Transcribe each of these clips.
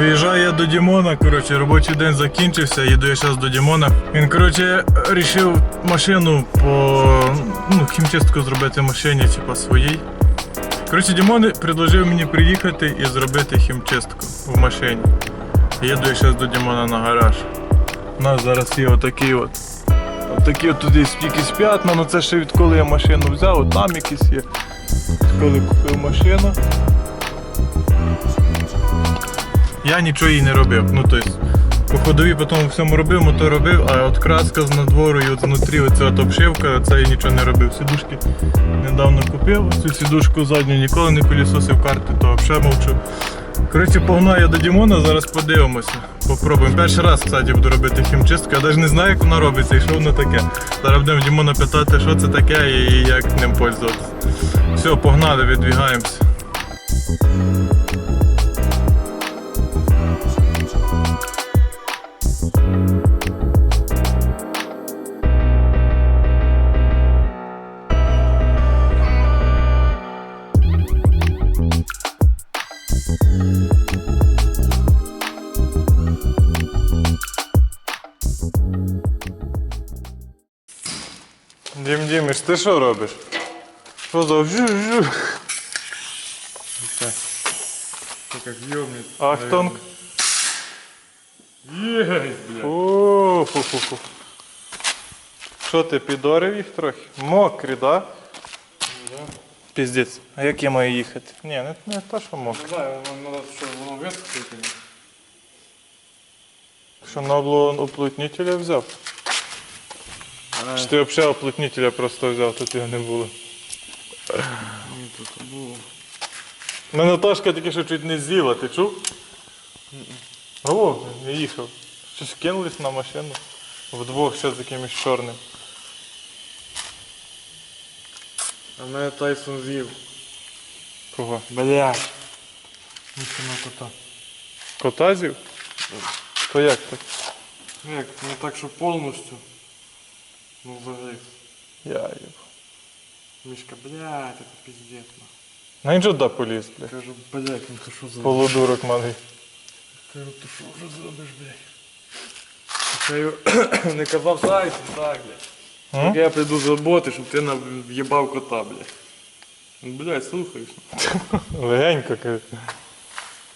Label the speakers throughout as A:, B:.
A: Виїжджаю я до Дімона, коротше, робочий день закінчився, їду я зараз до Дімона. Він, коротше, вирішив машину по ну, хімчистку зробити машині, типа своїй. Коротше, Дімон предложив мені приїхати і зробити хімчистку в машині. Їду я зараз до Дімона на гараж. У нас зараз є отакий от. Отакі от тут якісь п'ятна, ну це ще відколи я машину взяв, от там якісь є. Коли купив машину. Я нічого їй не робив. Ну тобто, по ходові по тому всьому робив, мотор робив, а от краска з надвору і от знутрі оця от обшивка, це я нічого не робив. Сідушки недавно купив. Цю сідушку задню ніколи не пилісосив карти, то взагалі мовчу. Коротше, погнав я до Дімона, зараз подивимося. Попробуємо. Перший раз, кстати, буду робити хімчистку. Я навіть не знаю, як вона робиться і що воно таке. Зараз будемо Дімона питати, що це таке і як ним пользуватися. Все, погнали, відвігаємося. Дім Діміш, ти що робиш? Що за жу-жу?
B: Как ёбнет.
A: Ахтонг.
B: Есть, блядь.
A: О, фу-фу-фу. Що ти підорив їх трохи? Мокрі, да? Піздець. А як я маю їхати? Ні, не, не те, що мокрі.
B: Не знаю, нам надо, что воно высохнет.
A: Що на обло- уплотнителя взяв? Чи ти взагалі уплотнителя просто взяв, тут його не було.
B: Ні, тут було.
A: Мене Наташка тільки що чуть не з'їла, ти чув? О, не їхав. Щось кинулись на машину. Вдвох ще з якимось чорним.
B: А мене Тайсон з'їв.
A: Кого?
B: Блядь. Нічого на кота.
A: Кота з'їв? То як так?
B: Ну як, не так, що повністю. Ну взагалі.
A: Я їб.
B: Мішка, блядь, це пиздец. нахуй.
A: На він же туди поліз, бля.
B: Кажу, блядь, ну ти що за...
A: Полудурок малий.
B: Кажу, ти що вже зробиш, блядь? Я його не казав Тайсон, так, блядь. Так я прийду з роботи, щоб ти нам в'єбав кота, блядь. Блядь, слухаєш.
A: Легенько каже.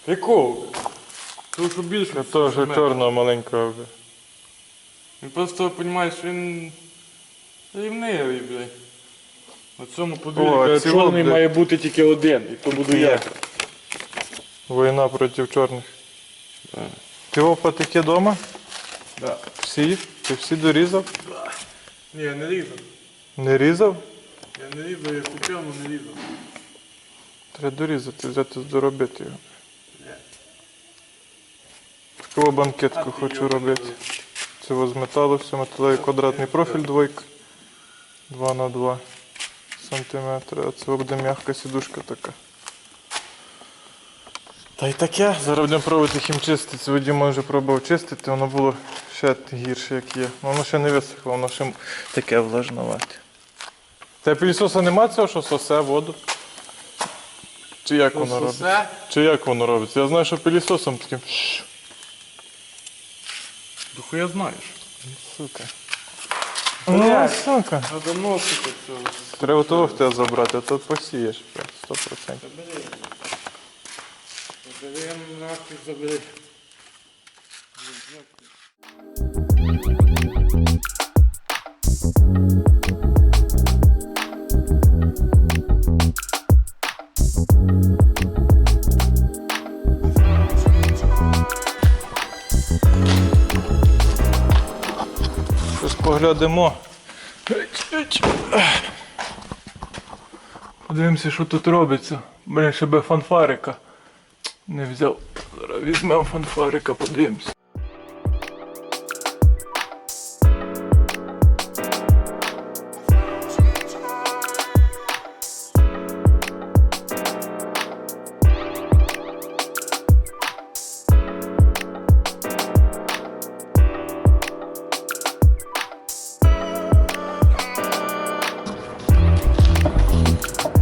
B: Якого? Тому що більше.
A: Того що чорного маленького. бля.
B: Він просто, розумієш, він рівнивий, блядь. На цьому
A: О,
B: подвір'ї чорний
A: блядь.
B: має бути тільки один, і то буду я.
A: Війна проти чорних.
B: Да.
A: Ти опа таке вдома?
B: Да.
A: Всі? Ти всі дорізав?
B: Ні, я не різав.
A: Не різав?
B: Я не різав, я купив, але не різав.
A: Треба дорізати, взяти доробити його. Таку банкетку хочу робити. Це з металу, все металевий квадратний профіль двойка. 2 на 2 сантиметри. А це буде м'яка сідушка така. Та й таке. Зараз будемо пробувати хімчистити. Це Діма вже пробував чистити, воно було ще гірше, як є. Воно ще не висохло, воно ще таке влажновате. Та пілісоса нема цього, що сосе воду? Чи як воно робить? Чи як воно робиться? Я знаю, що пилісосом таким.
B: Дохуя знаєш.
A: Сука.
B: Блядь.
A: Ну, сука.
B: Надо носити цього.
A: Треба того в тебе забрати, а то посієш, сто 100%.
B: Забери. Забери нахуй, забери.
A: Щось поглядимо. Подивимося, що тут робиться. Блін, ще би фанфарика. Не взяв. Зараз візьмемо фанфарика, подивимося.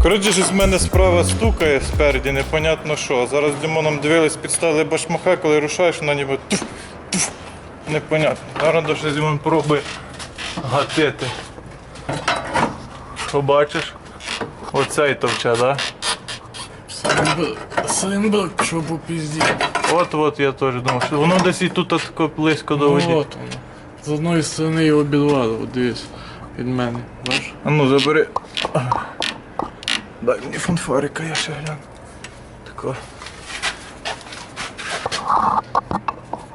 A: Коротше, щось з мене справа стукає спереді, непонятно що. Зараз з Димоном дивились, підставили башмаха, коли рушаєш, вона ніби туф, туф, непонятно. Зараз ще з Димон пробує гатити. Що бачиш? Оцей товча, да?
B: Синбек, що
A: попізді. От-от я теж думав, що воно десь і тут тако близько до воді.
B: Ну, от воно. З одної сторони його обідвало, дивись, від мене. Бачиш?
A: А ну забери. Дай мені фанфарика, я ще гляну. Тако.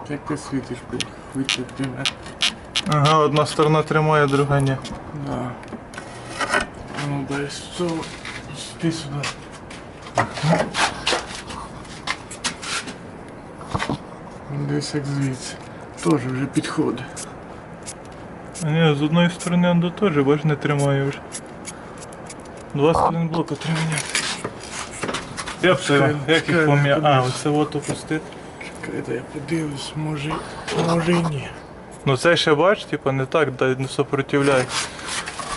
B: Як ти світиш, блядь.
A: Ага, одна сторона тримає, друга ні.
B: Да. Ну, дай що. Ти сюди. Десь як звідси. Теж вже підходить.
A: А ні, з одної сторони он до теж, бач, не тримає вже. Два сторон блока треба міняти. Я б це, як їх
B: чекай.
A: А, оце от опустити.
B: Чекайте, я подивлюсь, може, може і ні.
A: Ну це ще бач, типу, не так, да, не сопротивляє.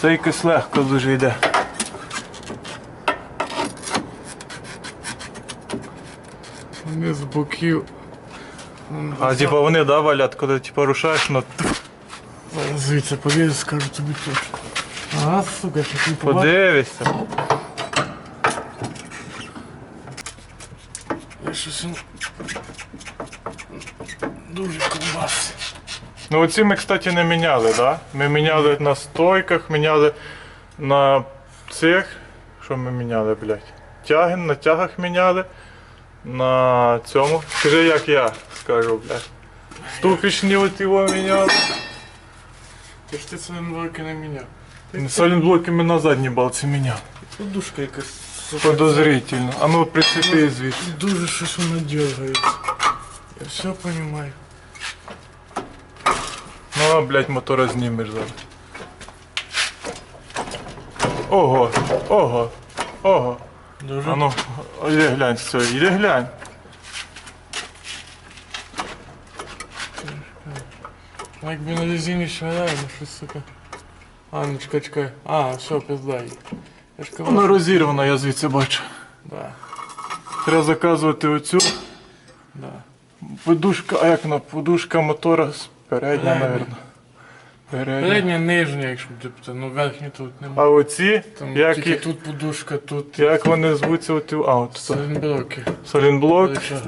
A: Це якось легко дуже йде.
B: Вони з боків.
A: А типу вони да, валять, коли типу, рушаєш, ну
B: звідси подивлюсь, скажу тобі точно. Ага, сука, що ти побачив.
A: подивишся.
B: Я щось він дуже ковбас.
A: Ну оці ми, кстати, не міняли, да? Ми міняли на стойках, міняли на цих. Що ми міняли, блядь? Тяги, на тягах міняли. На цьому. Скажи, як я скажу, блядь. Ступічні от його міняли.
B: Ти ж ти це блоки не міняв.
A: Солінблоки ми на задній балці міняли.
B: Подушка якась.
A: Подозрительно. А ну прицепи звідси.
B: Дуже щось воно дергається. Я все розумію.
A: Ну, а, блядь, мотора знімеш зараз. Ого, ого, ого.
B: Дуже.
A: А ну, іди глянь цього, іди глянь.
B: Ну, якби на резині ну щось сука. А, ну чекай, чекай. А, все, пизда. Я ж казав,
A: Вона розірвана, я звідси бачу.
B: Да,
A: Треба заказувати оцю
B: да.
A: подушка, а як вона? Подушка мотора з передня,
B: Передня.
A: мабуть. Передня.
B: Передня, нижня, якщо тобто, ну верхня тут
A: А
B: немає.
A: оці,
B: Там
A: як,
B: тільки
A: їх-
B: тут подушка, тут
A: як вони звуться оті, а от
B: силінблоки.
A: Солінблок,
B: Рычага.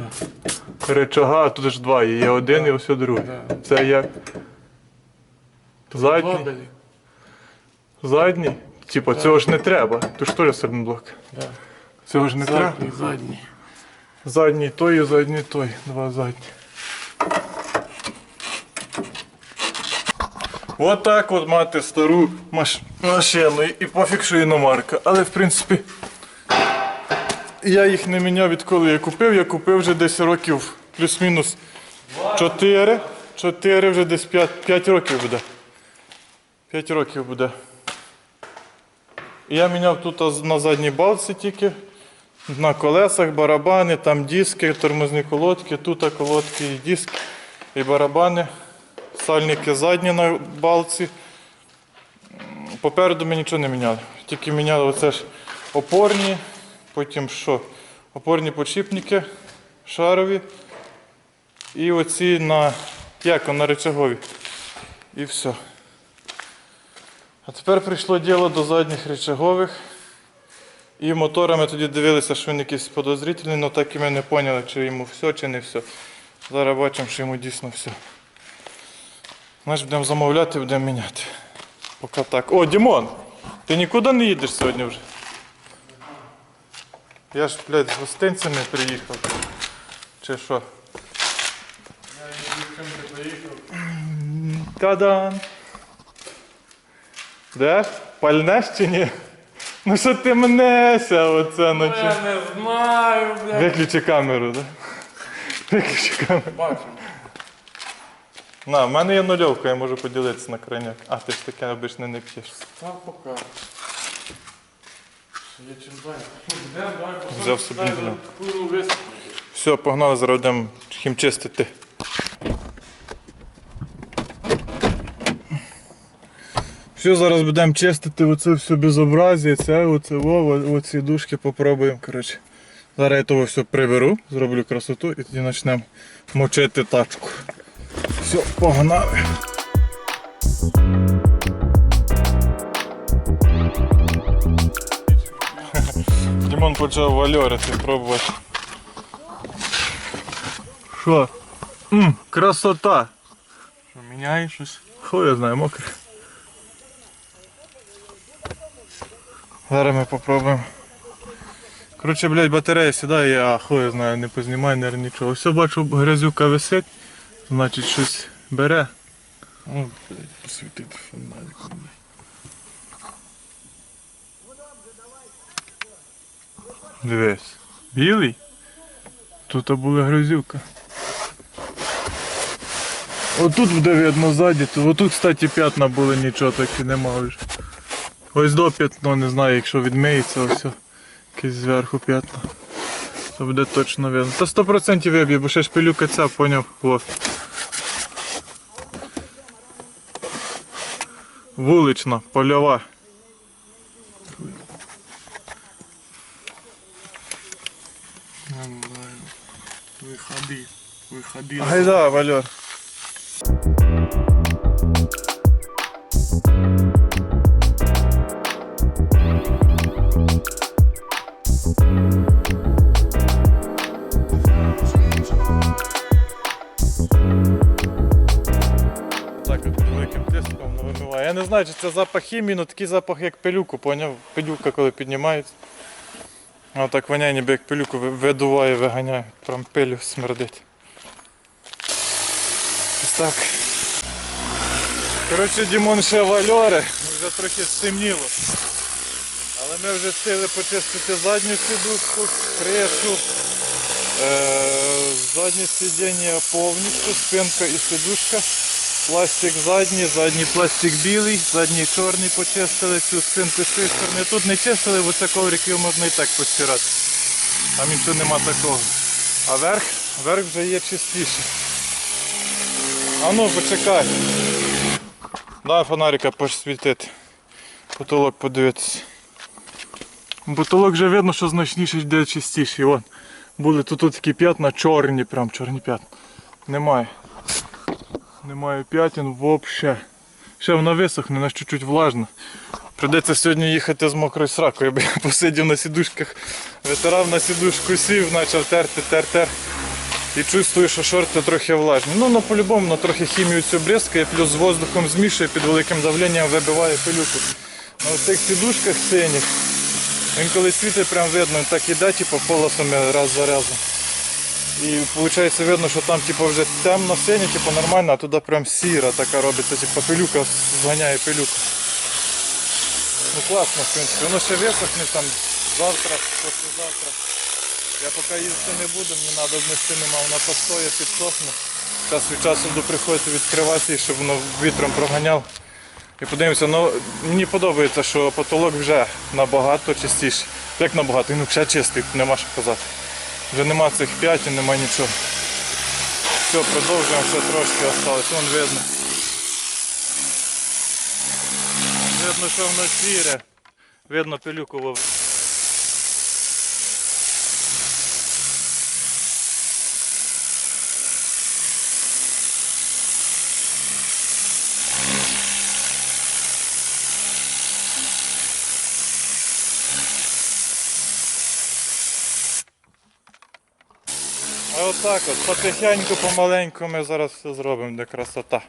A: речага, а тут ж два є. Є один і ось другий.
B: Да.
A: Це як? Задній? Задній? Типа, цього ж не треба. Тут ж теж солінблок.
B: Да.
A: Цього ж не треба.
B: Задній, задній.
A: Задній той і задній той. Два задні. От так от мати стару маш... машину і пофіг, що іномарка. Але в принципі я їх не міняв відколи я купив. Я купив вже десь років плюс-мінус 4. 4 вже десь 5, 5 років буде. 5 років буде. Я міняв тут на задній балці тільки. На колесах, барабани, там диски, тормозні колодки, тут колодки і диски, і барабани, сальники задні на балці. Попереду ми нічого не міняли. Тільки міняли оце ж опорні, потім що? Опорні подшипники шарові. І оці на як, на рычагові. І все. А тепер прийшло діло до задніх рычагових. І моторами тоді дивилися, що він якийсь подозрительний, але так і ми не поняли, чи йому все, чи не все. Зараз бачимо, що йому дійсно все. Значить, будемо замовляти, будемо міняти. Поки так. О, Дімон! Ти нікуди не їдеш сьогодні вже? Я ж, блядь, з гостинцями приїхав. Чи що? Та-дан! Де? Пальнеш чи ні? Ну що ти мнешся оце ну чи?
B: Я не знаю, бля.
A: Виключи камеру, да? Виключи камеру.
B: Бачу.
A: На, в мене є нульовка, я можу поділитися на крайняк. А, ти ж таке обично не п'єш.
B: Та пока. Я чим зайнят. Де, давай,
A: Взяв собі,
B: дай,
A: взяв.
B: куру висипати.
A: Все, погнали, зараз йдемо хімчистити. Все, зараз будемо чистити оце все безобразие, це, оце, о, оці дужки попробуємо. Коротше. Зараз я того все приберу, зроблю красоту і тоді почнемо мочити тачку. Все, погнали. Дімон почав вальорити, пробувати. Що? Красота!
B: Що, міняє щось?
A: Хуй я знаю, мокре. Зараз ми попробуємо. Коротше, блядь, батарея сідає, а хуй знаю, не познімай, не нічого. Все бачу, грязюка висить, значить щось бере.
B: Ну, блядь, посвітити фонариком.
A: Дивись. Білий? Тут була грязюка. Отут буде видно ззаді, отут, кстати, п'ятна були, нічого так і нема вже. Ось до п'ятно, не знаю, якщо відмиється, ось якесь зверху п'ятна. То буде точно видно. Та 100% виб'є, бо ще ж пилюка ця, поняв, Вов. Вулична, польова.
B: Виходи. Виходи.
A: Гайда, Вальор. Не знаю, чи це запах хімії, але такий запах, як пилюку, поняв? Пилюка, коли піднімається. А воняє, ніби як пилюку видуває, виганяє. Прям пилю смердить. Ось так. Коротше, Дімон ще вальори, вже трохи стемніло. Але ми вже встигли почистити задню сідушку, кришу, е- заднє сидіння повністю, спинка і сідушка. Пластик задній, задній пластик білий, задній чорний почистили, цю спинку з цієї сторони. Тут не чистили, бо це коврик його можна і так постирати. Там нічого нема такого. А верх, верх вже є чистіший. А ну почекай. Дай фонарика посвітити. Потолок подивитися. Потолок вже видно, що значніше де чистіший. Вон. Були тут такі п'ятна, чорні, прям чорні п'ятна. Немає. Немає п'ятін взагалі. Ще вона висохне, вона чуть-чуть влажна. Придеться сьогодні їхати з мокрою сракою, бо я посидів на сідушках, витирав на сідушку сів, почав терти, тер, тер. І чувствую, що шорти трохи влажні. Ну, на по-любому, на трохи хімію цю бризкає, плюс з воздухом змішує, під великим давленням вибиває пилюку. На цих сідушках синіх. Він коли світить, прям видно, так іде, типу, полосами раз за разом. І виходить видно, що там типу, вже темно синє, типу, нормально, а туди прям сіра така робиться, типу, пилюка зганяє пилюку. Ну класно, в принципі. Воно ще висохне там завтра, післязавтра. Я поки їздити не буду, мені треба внести нема, вона постоє, підсохне. Час від часу буду приходити відкривати, щоб воно вітром проганяв. І подивимося, ну мені подобається, що потолок вже набагато чистіший. Як набагато, він взагалі чистий, нема що казати. Вже нема цих п'ятін, нема нічого. Все, продовжуємо, ще трошки осталось. Вон видно. Видно, що воно сіре. Видно пилюку вов. А отак от, потихеньку, помаленьку ми зараз все зробимо, де красота.